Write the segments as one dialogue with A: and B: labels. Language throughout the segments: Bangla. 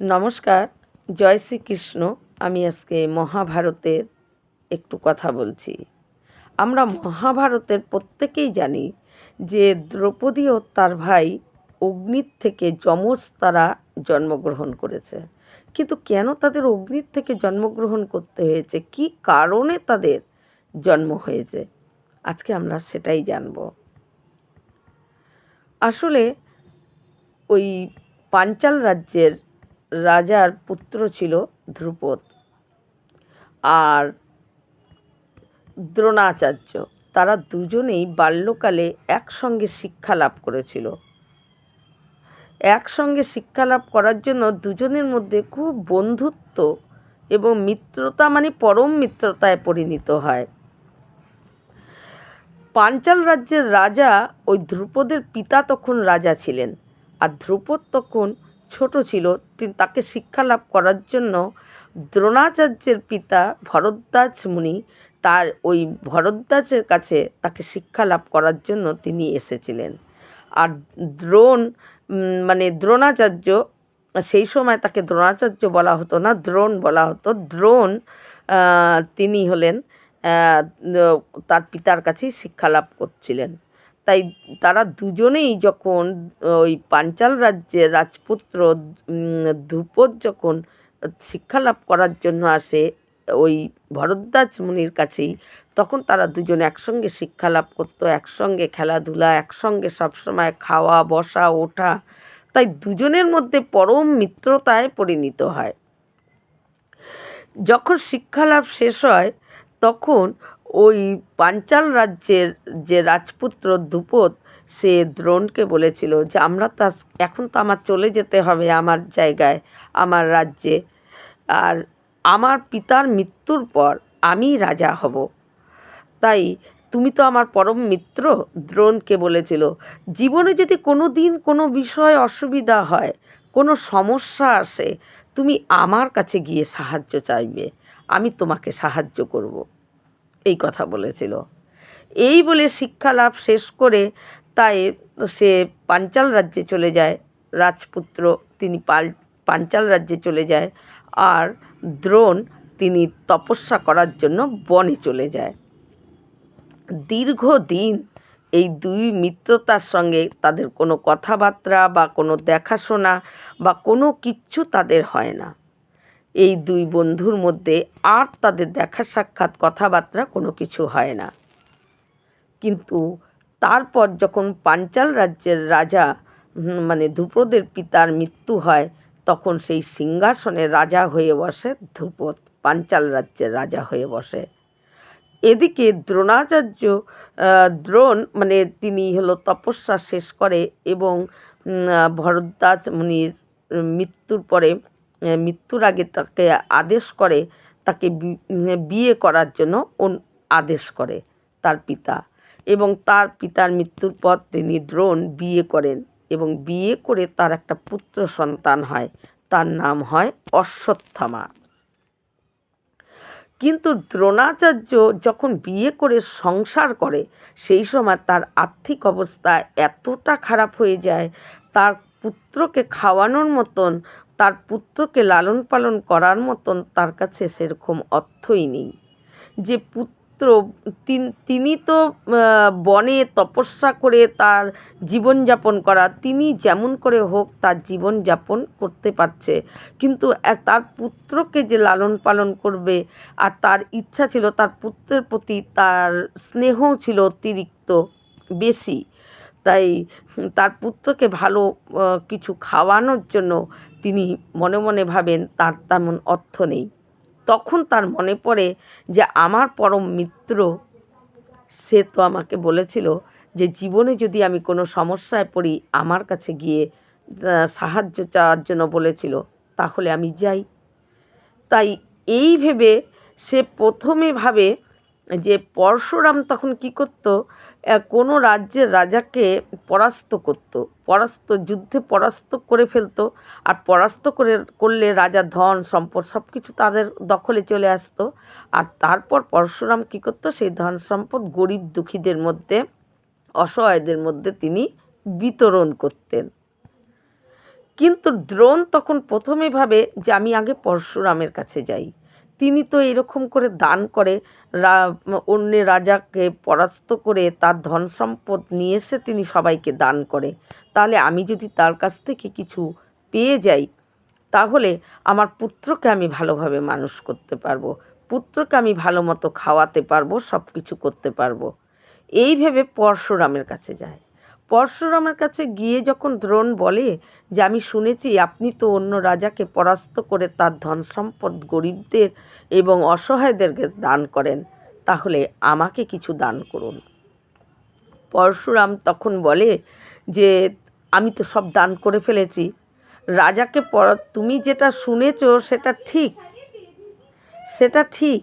A: নমস্কার, জয় শ্রীকৃষ্ণ। আমি আজকে মহাভারতের একটু কথা বলছি। আমরা মহাভারতের প্রত্যেকেই জানি যে দ্রৌপদী ও তার ভাই অগ্নির থেকে যমজ তারা জন্মগ্রহণ করেছে। কিন্তু কেন তাদের অগ্নির থেকে জন্মগ্রহণ করতে হয়েছে? কী কারণে তাদের জন্ম হয়েছে? আজকে আমরা সেটাই জানব। আসলে ওই পাঞ্চাল রাজ্যের রাজার পুত্র ছিল ধ্রুপদ আর দ্রোণাচার্য। তারা দুজনেই বাল্যকালে একসঙ্গে শিক্ষা লাভ করেছিল। একসঙ্গে শিক্ষা লাভ করার জন্য দুজনের মধ্যে খুব বন্ধুত্ব এবং মিত্রতা মানে পরম মিত্রতায় পরিণত হয়। পাঞ্চাল রাজ্যের রাজা ওই ধ্রুপদের পিতা তখন রাজা ছিলেন আর ধ্রুপদ তখন ছোট ছিল তাকে শিক্ষা লাভ করার জন্য দ্রোণাচার্যের পিতা ভরদ্বাজ মুনি তার ওই ভরদ্বাজের কাছে তাকে শিক্ষা লাভ করার জন্য তিনি এসেছিলেন। আর দ্রোণ মানে দ্রোণাচার্য, সেই সময় তাকে দ্রোণাচার্য বলা হতো না, দ্রোণ বলা হতো। দ্রোণ তিনি হলেন তার পিতার কাছেই শিক্ষা লাভ করছিলেন। তাই তারা দুজনেই যখন ওই পাঞ্চাল রাজ্যের রাজপুত্র ধ্রুপদ যখন শিক্ষা লাভ করার জন্য আসে, ওই ভরদ্বাজ মুনির কাছেই, তখন তারা দুজন একসঙ্গে শিক্ষা লাভ করতো, একসঙ্গে খেলাধুলা, একসঙ্গে সবসময় খাওয়া, বসা, ওঠা। তাই দুজনের মধ্যে পরম মিত্রতায় পরিণত হয়। যখন শিক্ষা লাভ শেষ হয়, তখন ওই পাঞ্চাল রাজ্যের যে রাজপুত্র ধ্রুপদ সে দ্রোণকে বলেছিল যে, আমরা তো এখন তো আমার চলে যেতে হবে আমার জায়গায়, আমার রাজ্যে। আর আমার পিতার মৃত্যুর পর আমি রাজা হব। তাই তুমি তো আমার পরম মিত্র দ্রোণকে বলেছিল। জীবনে যদি কোনো দিন কোনো বিষয় অসুবিধা হয়, কোনো সমস্যা আসে, তুমি আমার কাছে গিয়ে সাহায্য চাইবে। আমি তোমাকে সাহায্য করব। এই কথা বলেছিল। এই বলে শিক্ষা লাভ শেষ করে তাই সে পাঞ্চাল রাজ্যে চলে যায়। রাজপুত্র তিনি পাল, পাঞ্চাল রাজ্যে চলে যায় আর দ্রোণ তিনি তপস্যা করার জন্য বনে চলে যায়। দীর্ঘদিন এই দুই মিত্রতার সঙ্গে তাদের কোনো কথাবার্তা বা কোনো দেখাশোনা বা কোনো কিচ্ছু তাদের হয় না। এই দুই বন্ধুর মধ্যে আর তাদের দেখা সাক্ষাৎ কথাবার্তা কোনো কিছু হয় না। কিন্তু তারপর যখন পাঞ্চাল রাজ্যের রাজা মানে ধ্রুপদের পিতার মৃত্যু হয়, তখন সেই সিংহাসনে রাজা হয়ে বসে ধ্রুপদ, পাঞ্চাল রাজ্যের রাজা হয়ে বসে। এদিকে দ্রোণাচার্য দ্রোণ মানে তিনি হলো তপস্যা শেষ করে এবং ভরদ্বাজ মুনির মৃত্যুর পরে মৃত্যুর আগে তাকে আদেশ করে, তাকে বিয়ে করার জন্য আদেশ করে তার পিতা। এবং তার পিতার মৃত্যুর পর তিনি দ্রোণ বিয়ে করেন এবং বিয়ে করে তার একটা পুত্র সন্তান হয়। তার নাম হয় অশ্বত্থামা। কিন্তু দ্রোণাচার্য যখন বিয়ে করে সংসার করে, সেই সময় তার আর্থিক অবস্থা এতটা খারাপ হয়ে যায়, তার পুত্রকে খাওয়ানোর মতন, তার পুত্রকে লালন পালন করার মতন তার কাছে সেরকম অর্থই নেই। যে পুত্র, তিন- তো বনে তপস্যা করে তার জীবনযাপন করা, তিনি যেমন করে হোক তার জীবনযাপন করতে পারছে। কিন্তু তার পুত্রকে যে লালন পালন করবে, আর তার ইচ্ছা ছিল, তার পুত্রের প্রতি তার স্নেহ ছিল অতিরিক্ত বেশি। তাই তার পুত্রকে ভালো কিছু খাওয়ানোর জন্য তিনি মনে মনে ভাবেন তার তেমন অর্থ নেই। তখন তার মনে পড়ে যে, আমার পরম মিত্র, সে তো আমাকে বলেছিল যে, জীবনে যদি আমি কোনো সমস্যায় পড়ি, আমার কাছে গিয়ে সাহায্য চাওয়ার জন্য বলেছিল, তাহলে আমি যাই। তাই এই ভেবে সে প্রথমে ভাবে যে, পরশুরাম তখন কি করতো? কোনো রাজ্যের রাজাকে পরাস্ত করত, পরাস্ত, যুদ্ধে পরাস্ত করে ফেলতো আর পরাস্ত করে, করলে রাজা ধন, সম্পদ সব কিছু তাদের দখলে চলে আসতো। আর তারপর পরশুরাম কী করতো? সেই ধন সম্পদ গরিব দুঃখীদের মধ্যে, অসহায়দের মধ্যে তিনি বিতরণ করতেন। কিন্তু দ্রোণ তখন প্রথমে ভাবে যে, আমি আগে পরশুরামের কাছে যাই। তিনি তো এরকম করে দান করে অন্য রাজাকে পরাস্ত করে তার ধন সম্পদ নিয়ে এসে তিনি সবাইকে দান করে। তাহলে আমি যদি তার কাছ থেকে কিছু পেয়ে যাই, তাহলে আমার পুত্রকে আমি ভালোভাবে মানুষ করতে পারব, পুত্রকে আমি ভালো মতো খাওয়াতে পারব সব কিছু করতে পারব। এই ভেবে পরশুরামের কাছে যায়। পরশুরামের কাছে গিয়ে যখন দ্রোণ বলে যে আমি শুনেছি আপনি তো অন্য রাজাকে পরাস্ত করে তার ধন সম্পদ গরিবদের এবং অসহায়দেরকে দান করেন, তাহলে আমাকে কিছু দান করুন। পরশুরাম তখন বলে যে, আমি তো সব দান করে ফেলেছি। রাজাকে পর, তুমি যেটা শুনেছ সেটা ঠিক। সেটা ঠিক।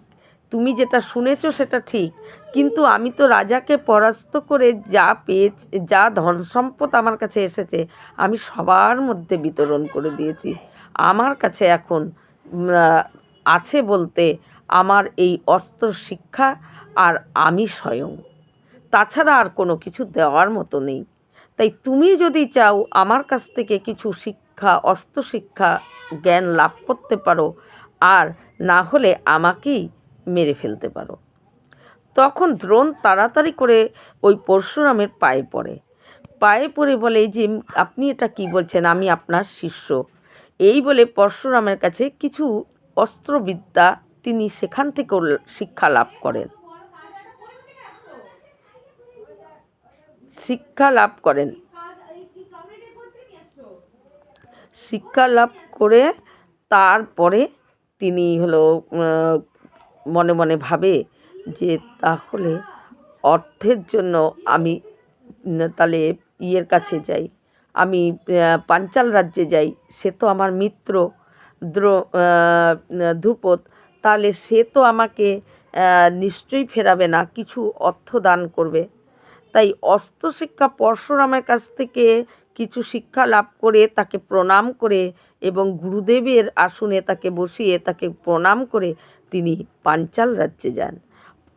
A: তুমি যেটা শুনেছো সেটা ঠিক। কিন্তু আমি তো রাজাকে পরাস্ত করে যা পেয়ে যা ধন সম্পদ আমার কাছে এসেছে, আমি সবার মধ্যে বিতরণ করে দিয়েছি। আমার কাছে এখন আছে বলতে আমার এই অস্ত্র শিক্ষা আর আমি স্বয়ং। তাছাড়া আর কোনো কিছু দেওয়ার মতো নেই। তাই তুমি যদি চাও আমার কাছ থেকে কিছু শিক্ষা, অস্ত্র শিক্ষা, জ্ঞান লাভ করতে পারো, আর না হলে আমাকেই মেরে ফেলতে পারো। তখন দ্রোণ তাড়াতাড়ি করে ওই পরশুরামের পায়ে পড়ে। পায়ে পড়ে বলে যে আপনি এটা কি বলছেন? আমি আপনার শিষ্য। এই বলে পরশুরামের কাছে কিছু অস্ত্রবিদ্যা তিনি সেখান থেকেও শিক্ষা লাভ করেন। শিক্ষা লাভ করেন। শিক্ষা লাভ করে তারপরে তিনি হলো মনে মনে ভাবে যে তাহলে অর্থের জন্য আমি তাহলে ইয়ের কাছে যাই। আমি পাঞ্চাল রাজ্যে যাই। সে তো আমার মিত্র ধ্রুপদ। তাহলে সে তো আমাকে নিশ্চয়ই ফেরাবে না, কিছু অর্থ দান করবে। তাই অস্ত্র শিক্ষা পরশুরামের কাছ থেকে কিছু শিক্ষা লাভ করে তাকে প্রণাম করে এবং গুরুদেবের আসনে তাকে বসিয়ে তাকে প্রণাম করে তিনি পাঞ্চাল রাজ্যে যান।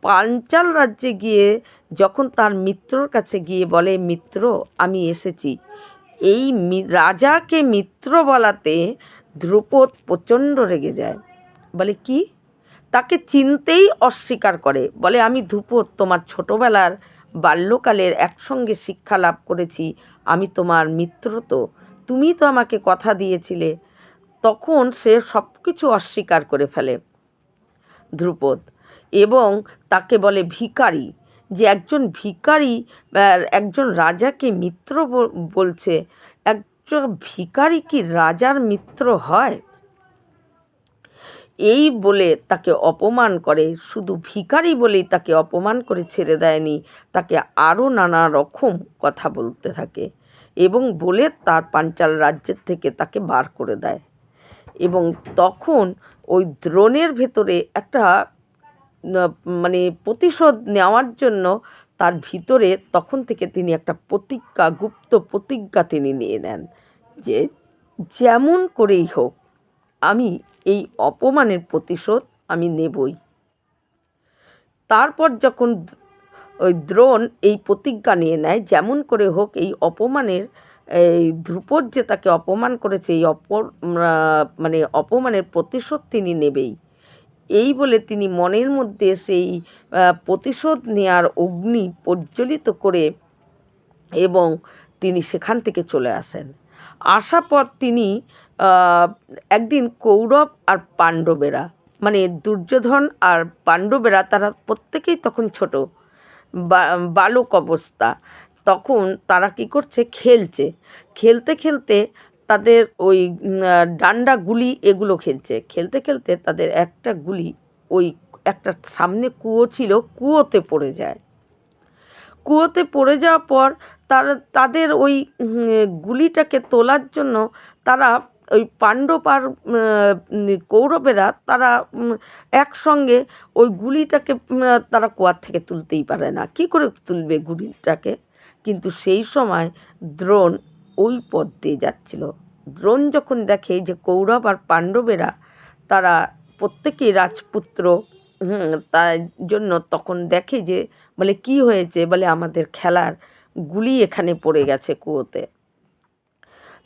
A: পাঞ্চাল রাজ্যে গিয়ে যখন তার মিত্রর কাছে গিয়ে বলে, মিত্র, আমি এসেছি। এই রাজাকে মিত্র বলাতে ধ্রুপদ প্রচণ্ড রেগে যায়। বলে, কি? তাকে চিনতেই অস্বীকার করে। বলে, আমি ধ্রুপদ, তোমার ছোটোবেলার বাল্যকালের একসঙ্গে শিক্ষা লাভ করেছি। আমি তোমার মিত্র তো। তুমি তো আমাকে কথা দিয়েছিলে। তখন সে সব কিছু অস্বীকার করে ফেলে। ধ্রুপদ এবং তাকে বলে ভিকারি যে একজন ভিকারি একজন রাজাকে মিত্র বলছে, একজন ভিকারি কি রাজার মিত্র হয়? এই বলে তাকে অপমান করে, শুধু ভিকারি বলেই তাকে অপমান করে ছেড়ে দেয়নি, তাকে আরও নানা রকম কথা বলতে থাকে এবং বলে তার পাঞ্চাল রাজ্যের থেকে তাকে বার করে দেয় এবং তখন ওই দ্রোণের ভেতরে একটা মানে প্রতিশোধ নেওয়ার জন্য তার ভিতরে তখন থেকে তিনি একটা প্রতিজ্ঞা, গুপ্ত প্রতিজ্ঞা তিনি নিয়ে নেন যে যেমন করেই হোক আমি এই অপমানের প্রতিশোধ আমি নেবই। তারপর যখন ওই দ্রোণ এই প্রতিজ্ঞা নিয়ে নেয়, যেমন করে হোক এই অপমানের, এই ধ্রুপদ যে তাকে অপমান করেছে, এই অপর মানে অপমানের প্রতিশোধ তিনি নেবেই। এই বলে তিনি মনের মধ্যে সেই প্রতিশোধ নেয়ার অগ্নি প্রজ্বলিত করে এবং তিনি সেখান থেকে চলে আসেন। আসার পর তিনি একদিন কৌরব আর পাণ্ডবেরা মানে দুর্যোধন আর পাণ্ডবেরা, তারা প্রত্যেকেই তখন ছোট বালক অবস্থা। তখন তারা কি করছে? খেলছে। খেলতে খেলতে তাদের ওই ডান্ডা গুলি এগুলো খেলছে। খেলতে খেলতে তাদের একটা গুলি ওই একটা সামনে কুয়ো ছিল, কুয়োতে পড়ে যায়। কুয়োতে পড়ে যাওয়ার পর তারা, তাদের ওই গুলিটাকে তোলার জন্য তারা ওই পাণ্ডব আর কৌরবেরা তারা একসঙ্গে ওই গুলিটাকে তারা কুয়ার থেকে তুলতেই পারে না। কী করে তুলবে গুলিটাকে? কিন্তু সেই সময় দ্রোণ ওই পথ দিয়ে যাচ্ছিল। দ্রোণ যখন দেখে যে কৌরব আর পাণ্ডবেরা, তারা প্রত্যেকেই রাজপুত্র তাই জন্য তখন দেখে যে, বলে, কি হয়েছে? বলে, আমাদের খেলার গুলি এখানে পড়ে গেছে কুয়োতে।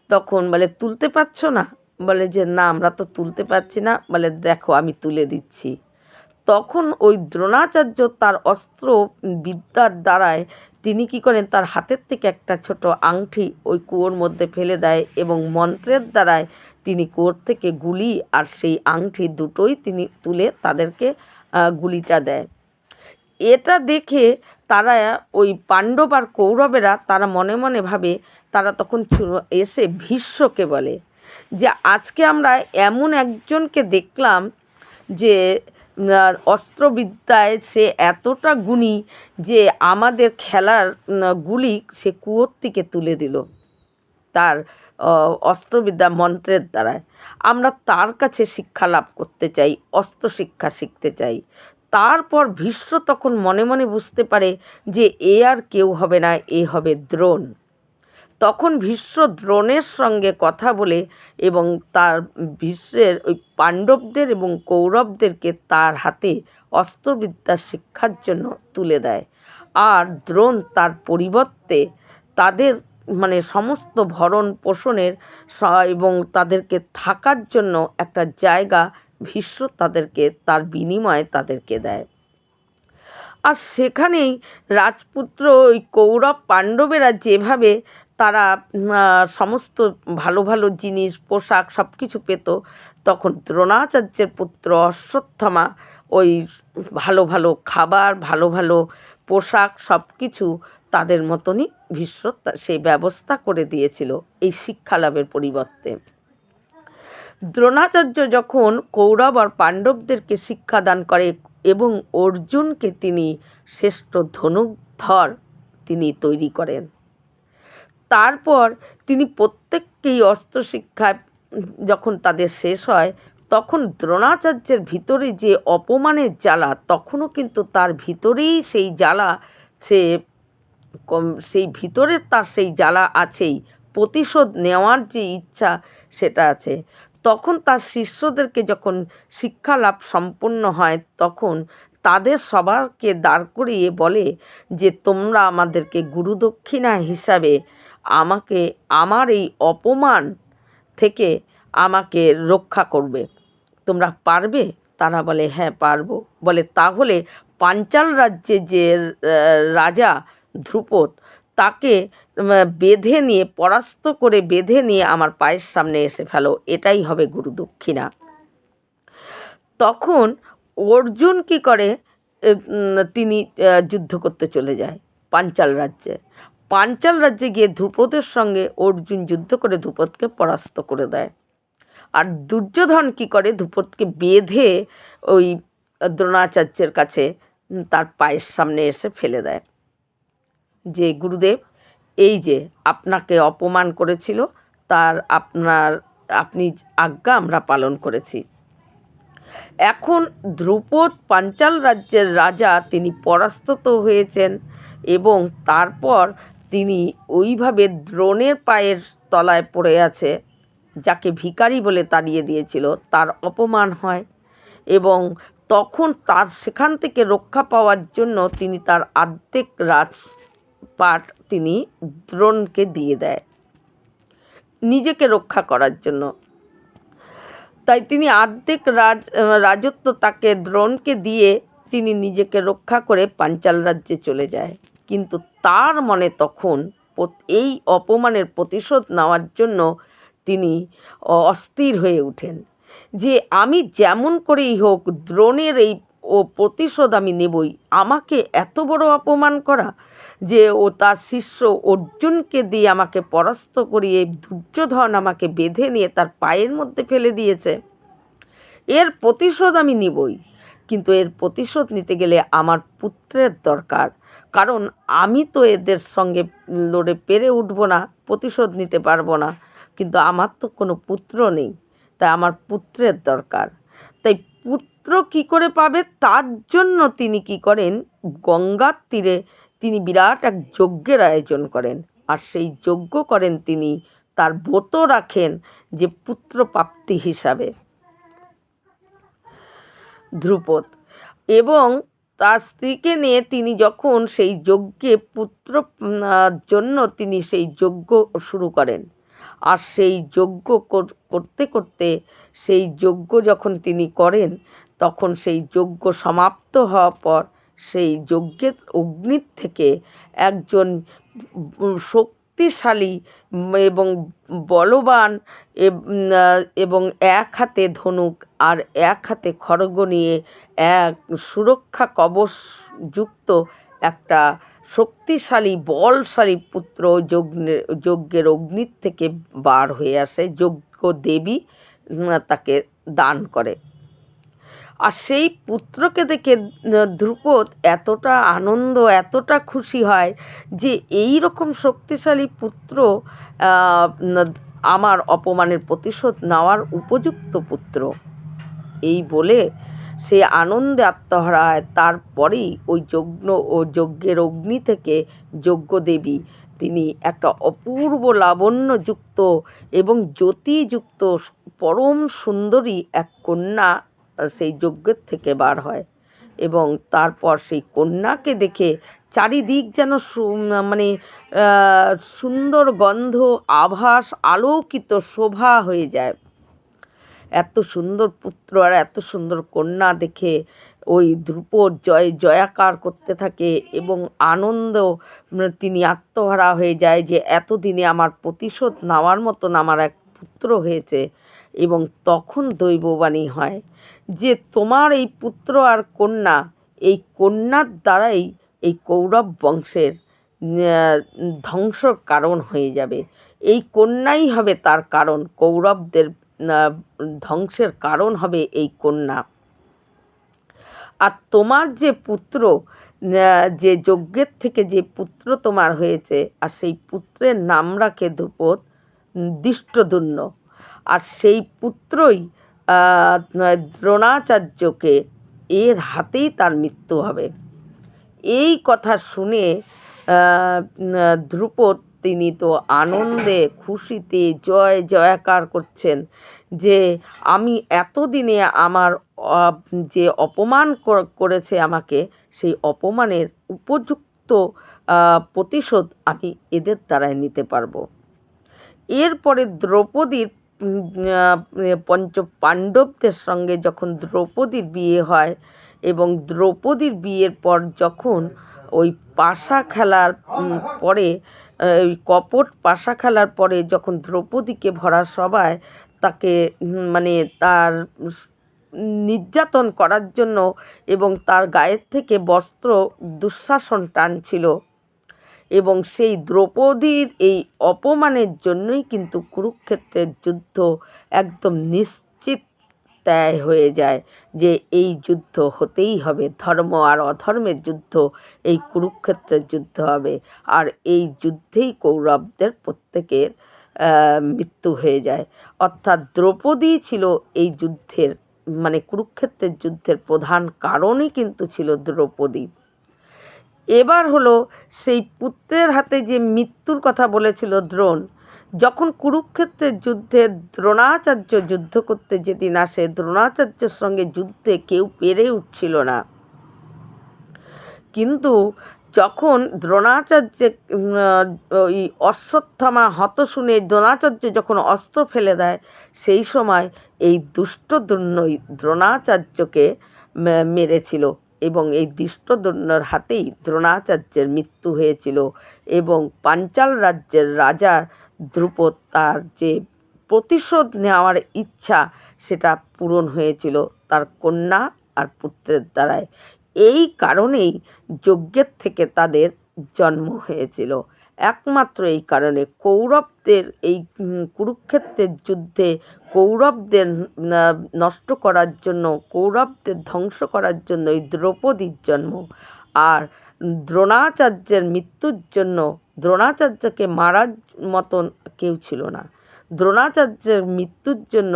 A: তখন বলে, তুলতে পারছ না? বলে, যে, না, আমরা তো তুলতে পারছি না। বলে, দেখো, আমি তুলে দিচ্ছি। তখন ওই দ্রোণাচার্য তার অস্ত্র বিদ্যার দ্বারায় তিনি কি করেন? তার হাতের থেকে একটা ছোট আংটি ওই কুয়োর মধ্যে ফেলে দেয় এবং মন্ত্রের দ্বারায় তিনি কুয়োর থেকে গুলি আর সেই আংটি দুটোই তিনি তুলে তাদেরকে গুলিটা দেয়। এটা দেখে তারা ওই পাণ্ডব আর কৌরবেরা তারা মনে মনে ভাবে, তারা তখন এসে ভীষ্মকে বলে যে, আজকে আমরা এমন একজনকে দেখলাম যে অস্ত্রবিদ্যায় সে এতটা গুণী যে আমাদের খেলার গুলি সে কুয়োর থেকে তুলে দিল তার অস্ত্রবিদ্যা মন্ত্রের দ্বারায়। আমরা তার কাছে শিক্ষা লাভ করতে চাই অস্ত্র শিক্ষা শিখতে চাই। তারপর ভীষ্ম তখন মনে মনে বুঝতে পারে যে এ আর কেউ হবে না, এ হবে দ্রোণ। তখন ভীষ্ম দ্রোণের সঙ্গে কথা বলে এবং তার ভীষ্মের ওই পাণ্ডবদের এবং কৌরবদেরকে তার হাতে অস্ত্রবিদ্যা শিক্ষার জন্য তুলে দেয়। আর দ্রোণ তার পরিবর্তে তাদের মানে সমস্ত ভরণ পোষণের এবং তাদেরকে থাকার জন্য একটা জায়গা ভীষ্ম তাদেরকে, তার বিনিময়ে তাদেরকে দেয়। আর সেখানেই রাজপুত্র, ওই কৌরব, পাণ্ডবেরা যেভাবে তারা সমস্ত ভালো ভালো জিনিস, পোশাক সব কিছু পেত। তখন দ্রোণাচার্যের পুত্র অশ্বত্থামা ওই ভালো ভালো খাবার, ভালো ভালো পোশাক সব কিছু তাদের মতনই ভীষ্ম সেই ব্যবস্থা করে দিয়েছিল এই শিক্ষা লাভের পরিবর্তে। দ্রোণাচার্য যখন কৌরব আর পাণ্ডবদেরকে শিক্ষাদান করে এবং অর্জুনকে তিনি শ্রেষ্ঠ ধনুর্ধর তিনি তৈরি করেন। তারপর তিনি প্রত্যেককেই অস্ত্র শিক্ষায় যখন তাদের শেষ হয়, তখন দ্রোণাচার্যের ভিতরে যে অপমানের জ্বালা, তখনও কিন্তু তার ভিতরেই সেই জ্বালা সে সেই ভিতরে তার সেই জ্বালা আছেই, প্রতিশোধ নেওয়ার যে ইচ্ছা সেটা আছে। তখন তার শিষ্যদেরকে যখন শিক্ষা লাভ সম্পূর্ণ হয়, তখন তাদের সবারকে দাঁড় করিয়ে বলে যে, তোমরা আমাদেরকে গুরুদক্ষিণা হিসাবে আমাকে, আমার এই অপমান থেকে আমাকে রক্ষা করবে। তোমরা পারবে? তারা বলে হ্যাঁ পারব। বলে, তাহলে পাঞ্চাল রাজ্যে যে রাজা ধ্রুপদ, তাকে বেঁধে নিয়ে, পরাস্ত করে বেঁধে নিয়ে আমার পায়ের সামনে এসে ফেলো। এটাই হবে গুরু দক্ষিণা তখন অর্জুন কি করে? তিনি যুদ্ধ করতে চলে যায় পাঞ্চাল রাজ্যে। পাঞ্চাল রাজ্যে গিয়ে ধ্রুপদের সঙ্গে অর্জুন যুদ্ধ করে ধ্রুপদকে পরাস্ত করে দেয়। আর দুর্যোধন কি করে? ধ্রুপদকে বেঁধে ওই দ্রোণাচার্যের কাছে তার পায়ের সামনে এসে ফেলে দেয়। যে গুরুদেব, এই যে আপনাকে অপমান করেছিল, তার আপনার, আপনি আজ্ঞা আমরা পালন করেছি। এখন ধ্রুপদ পাঞ্চাল রাজ্যের রাজা, তিনি পরাস্ত হয়েছেন এবং তারপর তিনি ওইভাবে দ্রোণের পায়ের তলায় পড়ে আছে, যাকে ভিখারি বলে তাড়িয়ে দিয়েছিল। তার অপমান হয় এবং তখন তার সেখান থেকে রক্ষা পাওয়ার জন্য তিনি তার আর্ধেক রাজপাট তিনি দ্রোণকে দিয়ে দেয় নিজেকে রক্ষা করার জন্য। তাই তিনি অর্ধেক রাজ রাজত্ব তাকে দ্রোণকে দিয়ে তিনি নিজেকে রক্ষা করে পাঞ্চাল রাজ্যে চলে যায়। কিন্তু তার মনে তখন এই অপমানের প্রতিশোধ নেওয়ার জন্য তিনি অস্থির হয়ে ওঠেন। যে আমি যেমন করেই হোক দ্রোণের এই ও প্রতিশোধ আমি নেবই, আমাকে এত বড় অপমান করা যে ও তার শিষ্য অর্জুনকে দিয়ে আমাকে পরাস্ত করিয়ে দুর্যোধন আমাকে বেঁধে নিয়ে তার পায়ের মধ্যে ফেলে দিয়েছে। এর প্রতিশোধ আমি নিবই, কিন্তু এর প্রতিশোধ নিতে গেলে আমার পুত্রের দরকার, কারণ আমি তো এদের সঙ্গে লড়ে পেরে উঠবো না, প্রতিশোধ নিতে পারব না, কিন্তু আমার তো কোনো পুত্র নেই, তাই আমার পুত্রের দরকার। তাই পুত্র কি করে পাবে তার জন্য তিনি কি করেন? গঙ্গার তীরে তিনি বিরাট এক যজ্ঞের আয়োজন করেন। আর সেই যজ্ঞ করেন তিনি, তার ব্রত রাখেন যে পুত্র প্রাপ্তি হিসাবে। ধ্রুপদ এবং তার স্ত্রীকে নিয়ে তিনি যখন সেই যজ্ঞে পুত্র জন্য তিনি সেই যজ্ঞ শুরু করেন। আর সেই যজ্ঞ করতে করতে সেই যজ্ঞ যখন তিনি করেন, তখন সেই যজ্ঞ সমাপ্ত হওয়ার পর সেই যজ্ঞের অগ্নির থেকে একজন শক্তিশালী এবং বলবান এব- এক হাতে ধনুক আর এক হাতে খড়গ নিয়ে এক সুরক্ষা কবচ যুক্ত একটা শক্তিশালী, বলশালী পুত্র যজ্ঞের যজ্ঞের অগ্নির থেকে বার হয়ে আসে। যজ্ঞ দেবী তাকে দান করে। আর সেই পুত্রকে দেখে ধ্রুপদ এতটা আনন্দ, এতটা খুশি হয় যে এই রকম শক্তিশালী পুত্র আমার অপমানের প্রতিশোধ নেওয়ার উপযুক্ত পুত্র। এই বলে সে আনন্দে আত্মহারা হয় তারপরেই ওই যজ্ঞ ও যজ্ঞের অগ্নি থেকে যজ্ঞদেবী, তিনি একটা অপূর্ব লাবণ্যযুক্ত এবং জ্যোতিযুক্ত, পরম সুন্দরী এক কন্যা সেই যজ্ঞের থেকে বার হয়। এবং তারপর সেই কন্যাকে দেখে চারিদিক যেন মানে সুন্দর গন্ধ, আভাস, আলোকিত শোভা হয়ে যায়। এত সুন্দর পুত্র আর এত সুন্দর কন্যা দেখে ওই ধ্রুপদ জয়, জয়াকার করতে থাকে এবং আনন্দ তিনি আত্মহারা হয়ে যায় যে এতদিনে আমার প্রতিশোধ নেওয়ার মতন আমার এক পুত্র হয়েছে এবং তখন দৈববাণী হয়। যে তোমার এই পুত্র আর কন্যা, এই কন্যার দ্বারাই এই কৌরব বংশের ধ্বংসর কারণ হয়ে যাবে। এই কন্যাই হবে তার কারণ, কৌরবদের ধ্বংসের কারণ হবে এই কন্যা। আর তোমার যে পুত্র যে যজ্ঞের থেকে যে পুত্র তোমার হয়েছে, আর সেই পুত্রের নাম রাখে ধ্রুপদ দৃষ্টদুন্ন আর সেই পুত্রই দ্রোণাচার্যকে এর হাতেই তার মৃত্যু হবে। এই কথা শুনে ধ্রুপদ তিনি তো আনন্দে খুশিতে জয় জয়াকার করছেন যে, আমি এতদিনে আমার যে অপমান করেছে আমাকে, সেই অপমানের উপযুক্ত প্রতিশোধ আমি এদের দ্বারাই নিতে পারব। এরপরে দ্রৌপদীর পঞ্চ পাণ্ডবদের সঙ্গে যখন দ্রৌপদীর বিয়ে হয় এবং দ্রৌপদীর বিয়ের পর যখন ওই পাশা খেলার পরে ওই কপট পাশা খেলার পরে যখন দ্রৌপদীকে ভরা সবাই তাকে মানে তার নির্যাতন করার জন্য এবং তার গায়ের থেকে বস্ত্র দুঃশাসন টানছিল এবং সেই দ্রৌপদীর এই অপমানের জন্যই কিন্তু কুরুক্ষেত্রের যুদ্ধ একদম নিশ্চিত ত্যায় হয়ে যায় যে এই যুদ্ধ হতেই হবে। ধর্ম আর অধর্মের যুদ্ধ, এই কুরুক্ষেত্রের যুদ্ধ হবে। আর এই যুদ্ধেই কৌরবদের প্রত্যেকের মৃত্যু হয়ে যায়। অর্থাৎ দ্রৌপদী ছিল এই যুদ্ধের মানে কুরুক্ষেত্রের যুদ্ধের প্রধান কারণই কিন্তু ছিল দ্রৌপদী। এবার হলো সেই পুত্রের হাতে যে মৃত্যুর কথা বলেছিল দ্রোণ, যখন কুরুক্ষেত্রের যুদ্ধে দ্রোণাচার্য যুদ্ধ করতে যেদিন আসে, দ্রোণাচার্যের সঙ্গে যুদ্ধে কেউ পেরে উঠছিল না। কিন্তু যখন দ্রোণাচার্য ওই অশ্বত্থামা হত শুনে দ্রোণাচার্য যখন অস্ত্র ফেলে দেয়, সেই সময় এই দুষ্ট দ্রোণাচার্যকে মেরেছিল। এবং এই দৃষ্টদণ্ডর হাতেই দ্রোণাচার্যের মৃত্যু হয়েছিল এবং পাঞ্চাল রাজ্যের রাজা ধ্রুপদ তার যে প্রতিশোধ নেওয়ার ইচ্ছা সেটা পূরণ হয়েছিল তার কন্যা আর পুত্রের দ্বারায়। এই কারণেই যজ্ঞের থেকে তাদের জন্ম হয়েছিল। একমাত্র এই কারণে কৌরবদের এই কুরুক্ষেত্রের যুদ্ধে কৌরবদের নষ্ট করার জন্য, কৌরবদের ধ্বংস করার জন্য এই দ্রৌপদীর জন্ম আর দ্রোণাচার্যের মৃত্যুর জন্য দ্রোণাচার্যকে মারার মতন কেউ ছিল না। দ্রোণাচার্যের মৃত্যুর জন্য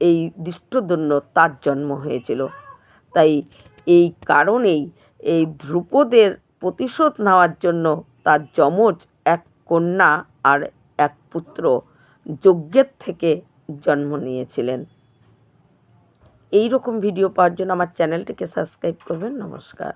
A: এই দৃষ্টদন্য তার জন্ম হয়েছিল। তাই এই কারণেই এই ধ্রুপদের প্রতিশোধ নেওয়ার জন্য তার যমজ এক কন্যা আর এক পুত্র যজ্ঞের থেকে জন্ম নিয়েছিলেন। এই রকম ভিডিও পাওয়ার জন্য আমার চ্যানেলটিকে সাবস্ক্রাইব করবেন। নমস্কার।